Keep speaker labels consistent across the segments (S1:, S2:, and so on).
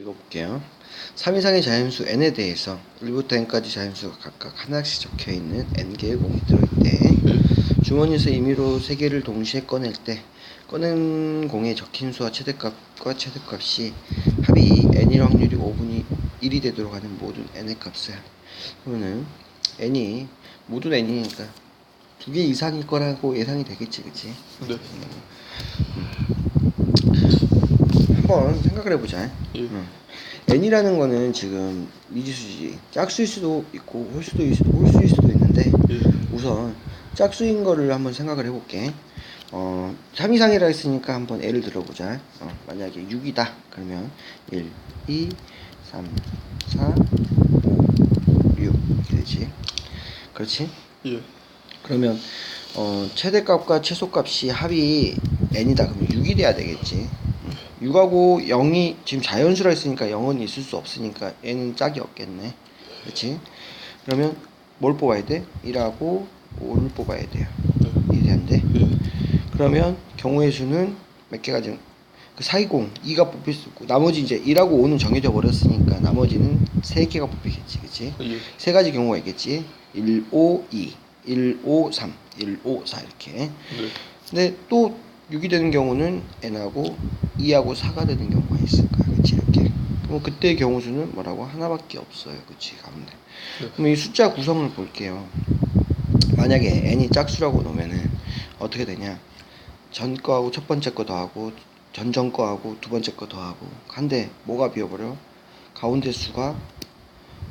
S1: 읽어볼게요. 3 이상의 자연수 n에 대해서 1부터 n까지 자연수가 각각 하나씩 적혀 있는 n개의 공이 들어있대. 주머니에서 임의로 세 개를 동시에 꺼낼 때 꺼낸 공에 적힌 수와 최대값과 최대값이 합이 n일 확률이 5분의 1이 되도록 하는 모든 n의 값이야. 그러면은 n이 모든 n이니까 두 개 이상일 거라고 예상이 되겠지, 그치?
S2: 네.
S1: 한번 생각을 해보자.
S2: 예.
S1: 응. n이라는 거는 지금 미지수지 짝수일 수도 있고 홀수도 있, 홀수일 수도 있는데
S2: 예.
S1: 우선 짝수인 거를 한번 생각을 해볼게. 어, 3 이상이라 했으니까 한번 예를 들어보자. 어, 만약에 6이다. 그러면 1, 2, 3, 4, 5, 6 이렇게 되지. 그렇지?
S2: 예.
S1: 그러면 어, 최대값과 최소값이 합이 n이다. 그러면 6이 돼야 되겠지. 6하고 0이 지금 자연수라 했으니까 0은 있을 수 없으니까 n은 짝이 없겠네. 그렇지? 그러면 뭘 뽑아야 돼? 1하고 5를 뽑아야 돼요.
S2: 네.
S1: 이해되는데?
S2: 예.
S1: 그러면 경우의 수는 몇 개가 지금 그 사이공 2가 뽑힐 수 있고 나머지 이제 1하고 5는 정해져 버렸으니까 나머지는 3개가 뽑히겠지. 그치?
S2: 예.
S1: 세 가지 경우가 있겠지. 1, 5, 2, 1, 5, 3, 1, 5, 4 이렇게.
S2: 네.
S1: 근데 또 6이 되는 경우는 n하고 2하고 4가 되는 경우가 있을 거야. 그치 이렇게. 그럼 그때 경우 수는 뭐라고 하나밖에 없어요. 그치 가면 돼.
S2: 네.
S1: 그럼 이 숫자 구성을 볼게요. 만약에 n이 짝수라고 놓으면은 어떻게 되냐? 전 거하고 첫 번째 거 더하고 전전 거하고 두 번째 거 더하고 한데 뭐가 비어버려? 가운데 수가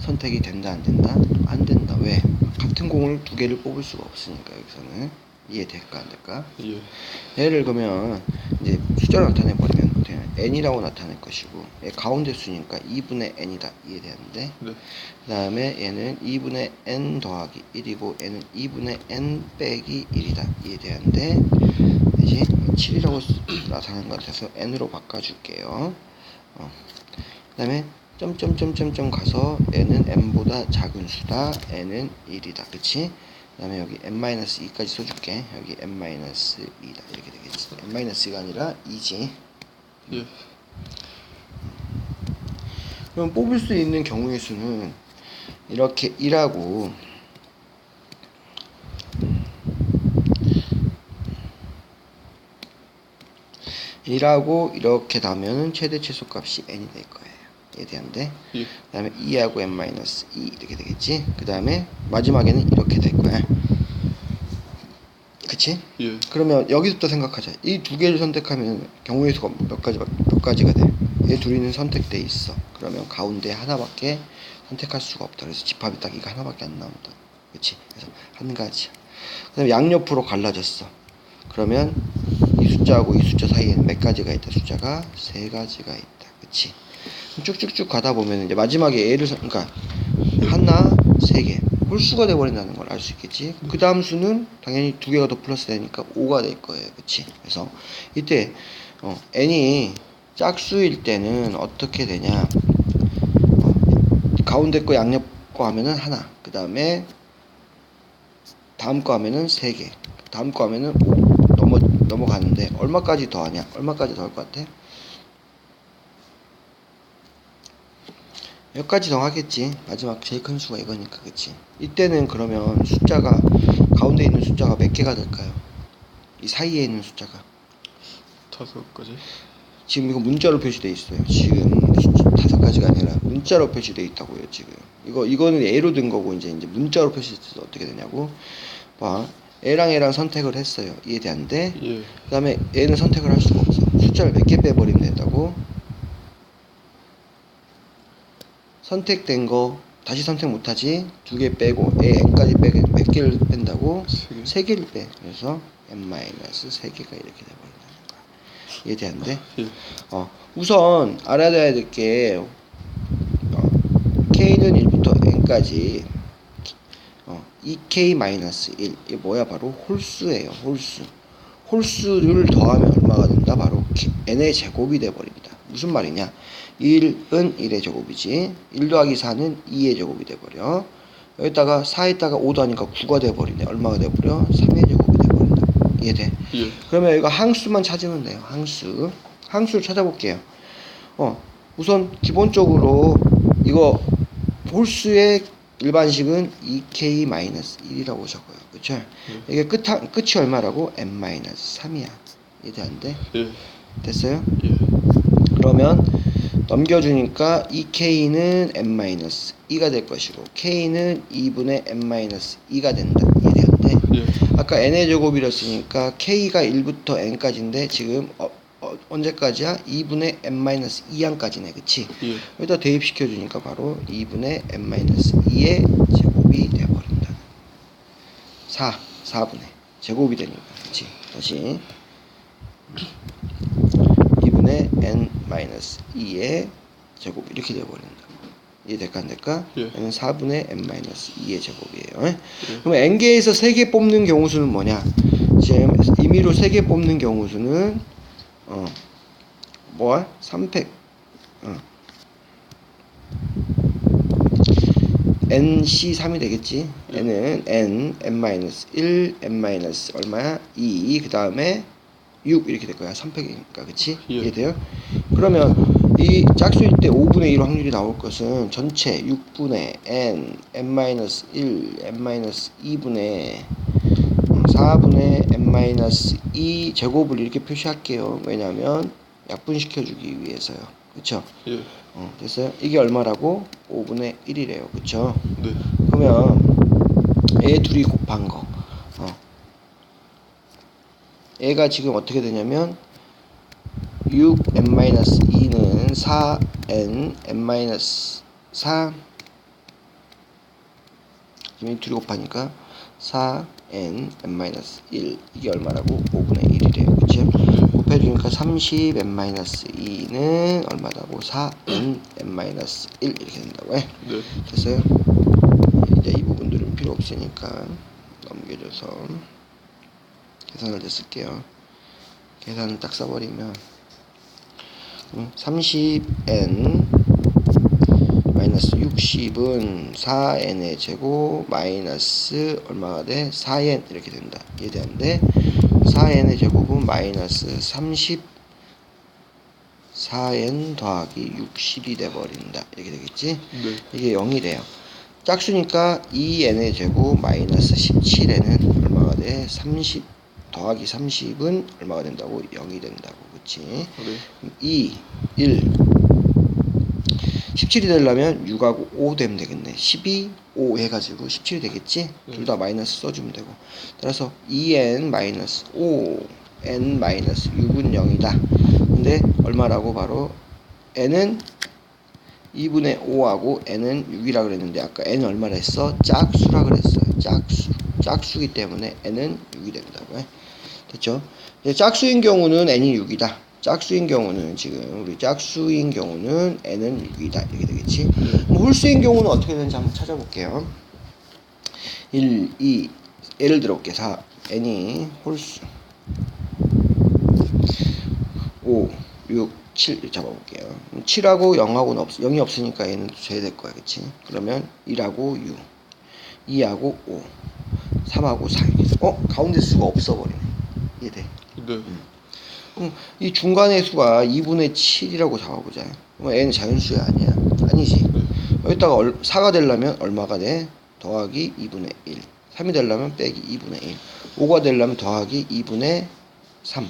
S1: 선택이 된다 안 된다? 안 된다. 왜? 같은 공을 두 개를 뽑을 수가 없으니까 여기서는 이해될까 안 될까?
S2: 예.
S1: 얘를 그러면 이제 숫자로 나타내 버리면 어떻게 n이라고 나타낼 것이고 얘 가운데 수니까 2분의 n이다 이해되는데
S2: 네.
S1: 그 다음에 얘는 2분의 n 더하기 1이고 얘는 2분의 n 빼기 1이다 이해되는데 이제 7이라고 나타나는 것 같아서 n으로 바꿔줄게요 어. 그 다음에 점점점점점 가서 n은 n보다 작은 수다 n은 1이다 그치? 그 다음에 여기 n-2까지 써줄게 여기 n-2다 이렇게 되겠지 n-2가 아니라 2지
S2: 예.
S1: 그럼 뽑을 수 있는 경우의 수는 이렇게 1하고 일하고 이렇게 나면은 최대 최소 값이 n이 될 거예요. 이해되는데?
S2: 예.
S1: 그 다음에 2하고 n-2 이렇게 되겠지? 그 다음에 마지막에는 이렇게 될 거야. 그치?
S2: 예.
S1: 그러면 여기서부터 생각하자. 이 두 개를 선택하면 경우의 수가 몇 가지 몇 가지가 돼. 얘 둘이는 선택돼 있어. 그러면 가운데 하나밖에 선택할 수가 없다. 그래서 집합이 딱 이거 하나밖에 안 나온다. 그렇지? 그래서 한 가지야. 그 다음에 양옆으로 갈라졌어. 그러면 이 숫자하고 이 숫자 사이에는 몇 가지가 있다. 숫자가 세 가지가 있다. 그렇지? 쭉쭉쭉 가다 보면 이제 마지막에 선- 그러니까 하나 세 개. 홀수가 돼버린다는 걸 알 수 있겠지. 그 다음 수는 당연히 두 개가 더 플러스 되니까 5가 될 거예요. 그치? 그래서 이때 어, n이 짝수일 때는 어떻게 되냐. 어, 가운데 거 양옆 거 하면은 하나. 그 다음에 다음 거 하면은 세 개. 다음 거 하면은 5. 넘어, 넘어가는데 얼마까지 더 하냐? 얼마까지 더 할 것 같아? 여기까지 더 하겠지. 마지막 제일 큰 수가 이거니까, 그치? 이때는 그러면 숫자가, 가운데 있는 숫자가 몇 개가 될까요? 이 사이에 있는 숫자가.
S2: 다섯 가지.
S1: 지금 이거 문자로 표시돼 있어요. 지금 다섯 가지가 아니라 문자로 표시돼 있다고요. 지금 이거 이거는 예로 든 거고 이제 이제 문자로 표시돼서 어떻게 되냐고. 봐. A랑 A랑 선택을 했어요. 이해되는데
S2: 예.
S1: 그다음에 얘는 선택을 할 수가 없어. 숫자를 몇 개 빼버리면 된다고. 선택된 거 다시 선택 못하지. 두 개 빼고 A n까지 빼게 몇 개를 뺀다고?
S2: 세 개.
S1: 개를 빼. 그래서 n 마이너스 세 개가 이렇게 돼버린다는 거야. 이해되는데?
S2: 예.
S1: 어, 우선 알아둬야 될게 어, k는 1부터 n까지 어, 2k-1 이게 뭐야 바로 홀수예요 홀수 홀수를 더하면 얼마가 된다 바로 n의 제곱이 돼버립니다 무슨 말이냐 1은 1의 제곱이지 1 더하기 4는 2의 제곱이 돼버려 여기다가 4에다가 5 더하니까 9가 돼버리네 얼마가 돼버려 3의 제곱이 돼버린다 이해돼?
S2: 예.
S1: 그러면 이거 항수만 찾으면 돼요. 항수. 항수를 찾아볼게요. 어, 우선 기본적으로 이거 홀수의 일반식은 2k-1이라고 적어요. 그쵸? 이게 끝, 끝이 얼마라고? n-3이야. 이해되는데?
S2: 예.
S1: 됐어요?
S2: 예.
S1: 그러면 넘겨주니까 이 k는 n-2가 될 것이고 k는 2분의 n-2가 된다. 이해되는데?
S2: 예.
S1: 아까 n의 제곱이랬으니까 k가 1부터 n까지인데 지금 어, 어, 언제까지야? 2분의 n-2항까지네. 그치?
S2: 예.
S1: 여기다 대입시켜 주니까 바로 2분의 n-2의 제곱이 되어버린다. 4, 4분의 제곱이 되니까 그치? 다시 2분의 n-2의 제곱 이렇게 되어버린다. 이해될까 안 될까?
S2: 예.
S1: 얘는 4분의 n-2의 제곱이에요.
S2: 예.
S1: 그럼 n개에서 3개 뽑는 경우 수는 뭐냐? 지금 임의로 3개 뽑는 경우 수는 어 뭐야? 3팩 어. nc3이 되겠지. n은 n n-1 n- 얼마야? 2 그 다음에 6 이렇게 될 거야. 3팩이니까. 그치?
S2: 예.
S1: 이해돼요? 그러면 이 짝수일 때 5분의 1 확률이 나올 것은 전체 6분의 n n-1 n-2분의 4분의 n-2 제곱을 이렇게 표시할게요. 왜냐하면 약분시켜주기 위해서요. 그쵸?
S2: 예.
S1: 어, 됐어요? 이게 얼마라고? 5분의 1이래요. 그쵸?
S2: 네.
S1: 그러면 얘 둘이 곱한 거. 어. 얘가 지금 어떻게 되냐면 6n-2는 4n n-4 지금 이 둘이 곱하니까 4n n-1 이게 얼마라고? 5분의 1이래요. 그치? 곱해주니까 30 n-2는 얼마다고? 4n n-1 이렇게 된다고 해.
S2: 네.
S1: 됐어요? 이제 이 부분들은 필요 없으니까 넘겨줘서 계산을 더 쓸게요. 계산을 딱 써버리면 음, 30n 마이너스 60은 4n의 제곱 마이너스 얼마가 돼? 4n 이렇게 된다. 이해되는데 4n의 제곱은 마이너스 30 4n 더하기 60이 돼버린다. 이렇게 되겠지?
S2: 네.
S1: 이게 0이 돼요. 짝수니까 2n의 제곱 마이너스 17n은 얼마가 돼? 30 더하기 30은 얼마가 된다고? 0이 된다고. 그치?
S2: 네.
S1: 2, 1. 17이 되려면 6하고 5 되면 되겠네. 12, 5 해가지고 17이 되겠지? 둘다 마이너스 써주면 되고. 따라서 2n 마이너스 5, n 마이너스 6은 0이다. 근데 얼마라고 바로 n은 2분의 5하고 n은 6이라 그랬는데 아까 n은 얼마라 했어? 짝수라 그랬어요. 짝수. 짝수기 때문에 n은 6이 된다고 해. 됐죠? 짝수인 경우는 n이 6이다. 짝수인 경우는 지금 우리 짝수인 경우는 n은 6이다. 이렇게 되겠지? 그럼 홀수인 경우는 어떻게 되는지 한번 찾아볼게요. 1, 2, 예를 들어 볼게. 4, n이 홀수. 5, 6, 7 이렇게 잡아볼게요. 7하고 0하고는 없, 0이 없으니까 얘는 줘야 될 거야. 그치? 그러면 1하고 6, 2하고 5, 3하고 4 이렇게 해서 어? 가운데 수가 없어버리네. 이해돼?
S2: 네.
S1: 그럼 이 중간의 수가 2분의 7이라고 잡아보자. 그럼 n은 자연수야 아니야? 아니지.
S2: 네.
S1: 여기다가 얼, 4가 되려면 얼마가 돼? 더하기 2분의 1. 3이 되려면 빼기 2분의 1. 5가 되려면 더하기 2분의 3.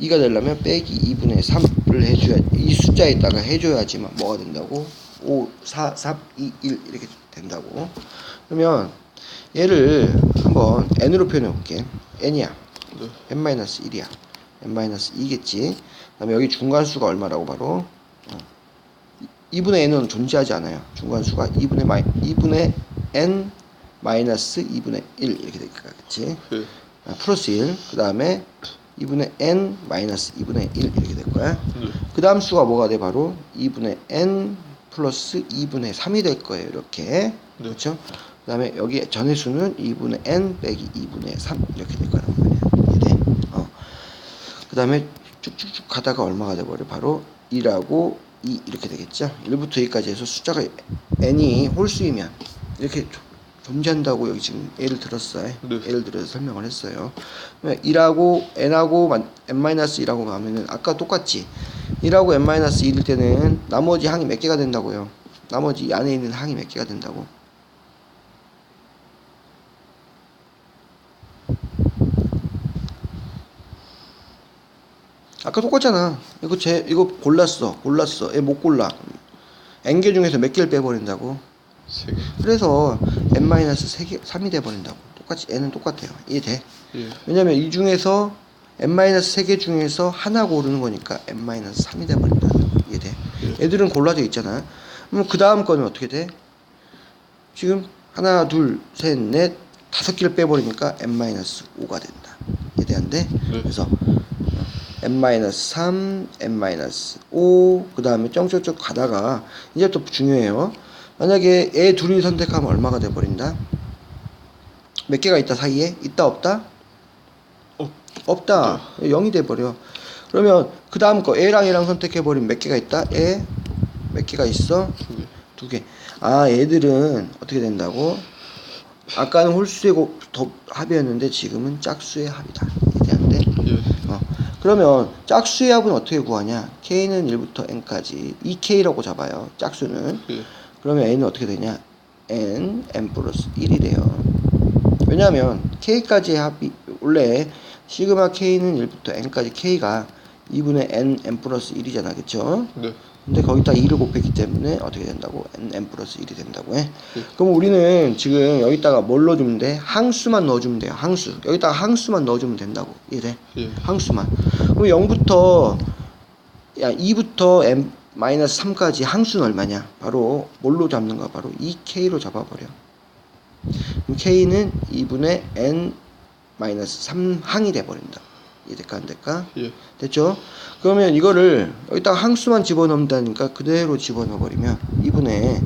S1: 2가 되려면 빼기 2분의 3를 해줘야 이 숫자에다가 해줘야지만 뭐가 된다고? 5, 4, 3, 2, 1 이렇게 된다고. 그러면 얘를 한번 n으로 표현해 볼게. n이야.
S2: 네.
S1: n-1이야. n-2겠지. 그다음에 여기 중간수가 얼마라고 바로 어. 2분의 n은 존재하지 않아요. 중간수가 2분의 마이 2분의 n 마이너스 2분의 1 이렇게 될. 그치?
S2: 예.
S1: 아, 플러스 1. 그다음에 2분의 n 마이너스 2분의 1 이렇게 될 거야.
S2: 네.
S1: 그 다음 수가 뭐가 돼? 바로 2분의 n 플러스 2분의 3이 될 거예요. 이렇게.
S2: 네.
S1: 그렇죠? 그 다음에 여기 전의 수는 2분의 n 빼기 2분의 3 이렇게 될 거란 말이야. 그 다음에 쭉쭉쭉 가다가 얼마가 돼버려? 바로 1하고 2 이렇게 되겠죠? 1부터 2까지 해서 숫자가 n이 홀수이면 이렇게 조- 존재한다고 여기 지금 예를 들었어요.
S2: 네.
S1: 예를 들어서 설명을 했어요. 1하고 n하고 n-1하고 가면은 아까 똑같지. 1하고 n-1일 때는 나머지 항이 몇 개가 된다고요? 나머지 이 안에 있는 항이 몇 개가 된다고? 아까 똑같잖아. 이거 제 이거 골랐어. 골랐어. 얘 못 골라. n개 중에서 몇 개를 빼버린다고?
S2: 세 개.
S1: 그래서 n-3개 3이 돼 버린다고. 똑같이 n은 똑같아요. 이해돼?
S2: 예.
S1: 왜냐면 이 중에서 n-3개 중에서 하나 고르는 거니까 n-3이 돼 버린다. 이해돼?
S2: 예.
S1: 애들은 골라져 있잖아. 그럼 그 다음 거는 어떻게 돼? 지금 하나, 둘, 셋, 넷, 다섯 개를 빼버리니까 n-5가 된다. 이해돼 안 돼?
S2: 네.
S1: 그래서 n-3, n-5, 그 다음에 쩡쩡쩡 가다가 이제 또 중요해요. 만약에 애 둘이 선택하면 얼마가 돼버린다? 몇 개가 있다 사이에? 있다 없다?
S2: 없.
S1: 없다. 0이 돼버려. 그러면 그 다음 거 A랑 A랑 선택해버리면 몇 개가 있다? A 몇 개가 있어?
S2: 두 개.
S1: 두 개. 아 얘들은 어떻게 된다고? 아까는 홀수의 곱- 더 합이었는데 지금은 짝수의 합이다. 이해되는데? 그러면 짝수의 합은 어떻게 구하냐? K는 1부터 N까지 2K라고 잡아요. 짝수는.
S2: 예.
S1: 그러면 N은 어떻게 되냐? N, N 플러스 1이 돼요. 왜냐하면 K까지의 합이 원래 시그마 K는 1부터 N까지 K가 2분의 N, N 플러스 1이잖아. 그쵸?
S2: 네.
S1: 근데 거기다 2를 곱했기 때문에 어떻게 된다고? N, N 플러스 1이 된다고 해.
S2: 예.
S1: 그럼 우리는 지금 여기다가 뭘 넣어주면 돼? 항수만 넣어주면 돼요. 항수. 여기다가 항수만 넣어주면 된다고. 이해돼?
S2: 예.
S1: 항수만. 그럼 0부터 야 2부터 m 마이너스 3까지 항수는 얼마냐? 바로 뭘로 잡는 거? 바로 2k로 잡아버려. 그럼 k는 2분의 n 마이너스 3항이 돼버린다. 이해될까 안 될까?
S2: 예.
S1: 됐죠? 그러면 이거를 여기다가 항수만 집어넣는다니까 그대로 집어넣어 버리면 2분의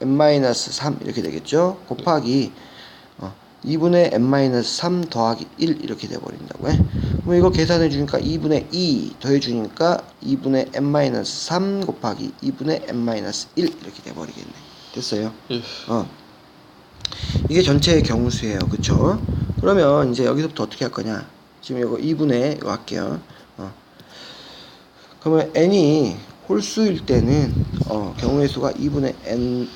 S1: n-3 이렇게 되겠죠? 곱하기 어, 2분의 n-3 더하기 1 이렇게 돼 버린다고 해. 그럼 이거 계산해 주니까 2분의 2 더해 주니까 2분의 n-3 곱하기 2분의 n-1 이렇게 돼 버리겠네. 됐어요?
S2: 예.
S1: 어. 이게 전체의 경우수예요. 그쵸? 그러면 이제 여기서부터 어떻게 할 거냐? 지금 이거 2분의 이거 할게요. 어. 그러면 n이 홀수일 때는 어, 경우의 수가 2분의 n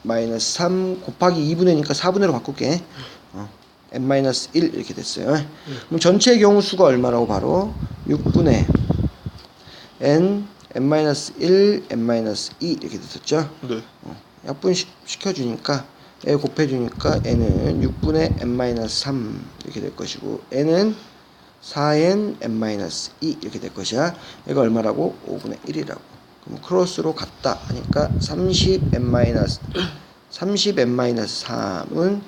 S1: 마이너스 3 곱하기 2분의니까 4분의로 바꿀게. 어. n 마이너스 1 이렇게 됐어요. 그럼 전체 경우 수가 얼마라고 바로 6분의 n n 마이너스 1 n 마이너스 2 이렇게 됐었죠.
S2: 네.
S1: 어, 약분 시, 시켜주니까 에 곱해주니까 n은 6분의 n-3 이렇게 될 것이고 n은 4n n-2 이렇게 될 것이야 얘가 얼마라고? 5분의 1이라고 그럼 크로스로 같다 하니까 30 n 30 n-3은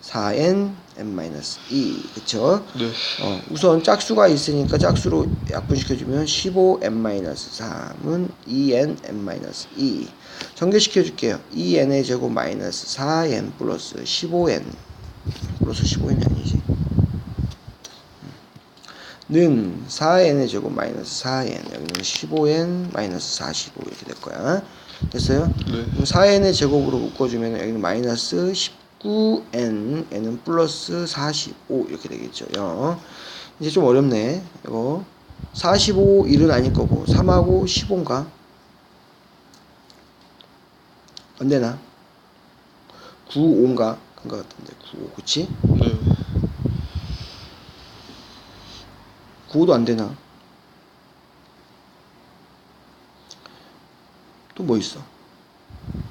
S1: 4n n-2 그쵸?
S2: 네.
S1: 어, 우선 짝수가 있으니까 짝수로 약분시켜주면 15n-3은 2n n-2 전개시켜줄게요 2n의 제곱 마이너스 4n 플러스 15n 플러스 15n이 아니지 는 4n의 제곱 마이너스 4n 여기는 15n 마이너스 45 이렇게 될 거야 됐어요?
S2: 네.
S1: 그럼 4n의 제곱으로 묶어주면 여기는 마이너스 19n, n은 플러스 45 이렇게 되겠죠. 요. 이제 좀 어렵네. 이거 45 1은 아닐 거고 3하고 15인가? 안 되나? 9, 5인가? 그런 것 같은데 9, 5 그치?
S2: 네.
S1: 9, 5도 안 되나? 또 뭐 있어?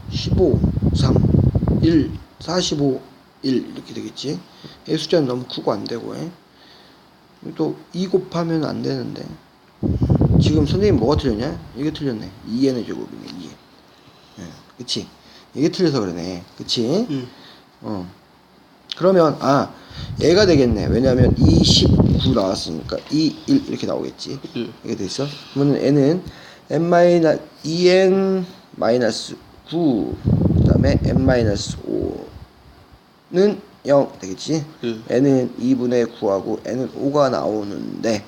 S1: 15, 3, 1, 45, 1 이렇게 되겠지. 이 숫자는 너무 크고 안 되고 또 2 곱하면 안 되는데 지금 선생님 뭐가 틀렸냐? 이게 틀렸네. 2n의 제곱이네. 2n. 예, 그치? 이게 틀려서 그러네. 그치?
S2: 예.
S1: 어. 그러면 아 얘가 되겠네. 왜냐하면 2, 19 나왔으니까 2, 1 이렇게 나오겠지.
S2: 예.
S1: 이렇게 돼 있어. 그러면 n은 n 마이너 2n 마이너스 9 그다음에 n 마이너스 5 는0 되겠지.
S2: 예.
S1: n은 2분의 9하고 n은 5가 나오는데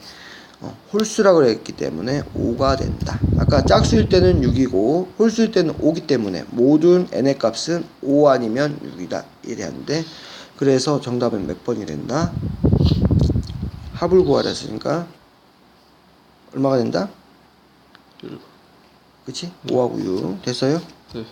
S1: 어, 홀수라 그랬기 때문에 5가 된다. 아까 짝수일 때는 6이고 홀수일 때는 5기 때문에 모든 n의 값은 5 아니면 6이다. 이래는데 그래서 정답은 몇 번이 된다? 합을 구하라 했으니까 얼마가 된다?
S2: 1.
S1: 그치? 5하고 6 됐어요?
S2: 네.